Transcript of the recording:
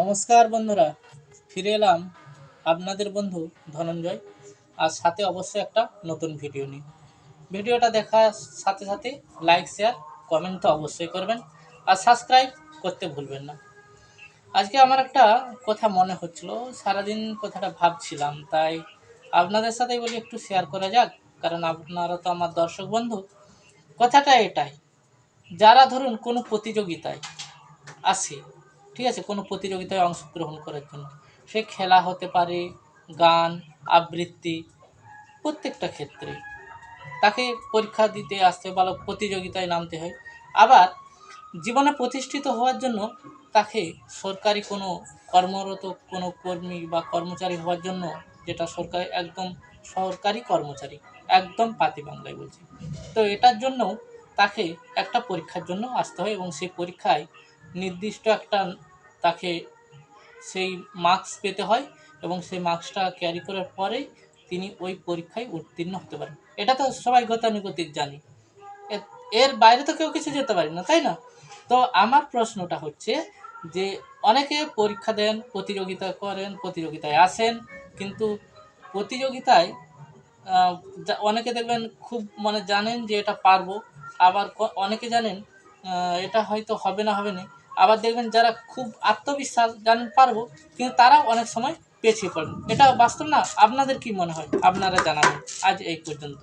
নমস্কার বন্ধুরা, ফিরে এলাম আপনাদের বন্ধু ধনঞ্জয়। আর সাথে অবশ্যই একটা নতুন ভিডিও নিয়ে। ভিডিওটা দেখার সাথে সাথে লাইক শেয়ার কমেন্ট তো অবশ্যই করবেন। আর সাবস্ক্রাইব করতে ভুলবেন না। আজকে আমার একটা কথা মনে হচ্ছিল, সারাদিন কথাটা ভাবছিলাম, তাই আপনাদের সাথেই বলি একটু শেয়ার করা যাক। কারণ আপনারা তো আমার দর্শক বন্ধু। কথাটা এটাই, যারা ধরুন কোনো প্রতিযোগিতায় আসে ঠিক আছে, কোনো প্রতিযোগিতায় অংশগ্রহণ করার জন্য। সে খেলা হতে পারে, গান, আবৃত্তি, প্রত্যেকটা ক্ষেত্রে তাকে পরীক্ষা দিতে আসতে বা প্রতিযোগিতায় নামতে হয়। আবার জীবনে প্রতিষ্ঠিত হওয়ার জন্য তাকে সরকারি কোনো কর্মরত কোনো কর্মী বা কর্মচারী হওয়ার জন্য, যেটা সরকারি একদম সরকারি কর্মচারী, একদম পাতি বাংলায় বলছি। তো এটার জন্য তাকে একটা পরীক্ষার জন্য আসতে হয় এবং সেই পরীক্ষায় নির্দিষ্ট একটা তাকে সেই মার্কস পেতে হয় এবং সেই মার্কসটা ক্যারি করার পরেই তিনি ওই পরীক্ষায় উত্তীর্ণ হতে পারেন। এটা তো সবাই গতানুগতিক জানি। এর বাইরে তো কেউ কিছু যেতে পারে না, তাই না? তো আমার প্রশ্নটা হচ্ছে যে অনেকে পরীক্ষা দেন, প্রতিযোগিতা করেন, প্রতিযোগিতায় আসেন, কিন্তু প্রতিযোগিতায় অনেকে দেখবেন খুব মানে জানেন যে এটা পারব, আবার অনেকে জানেন এটা হয়তো হবে না হবে না। আবার দেখবেন যারা খুব আত্মবিশ্বাস জানেন পারব, কিন্তু তারাও অনেক সময় পেছিয়ে পড়েন। এটা বাস্তব না? আপনাদের কি মনে হয়? আপনারা জানাবেন। আজ এই পর্যন্ত।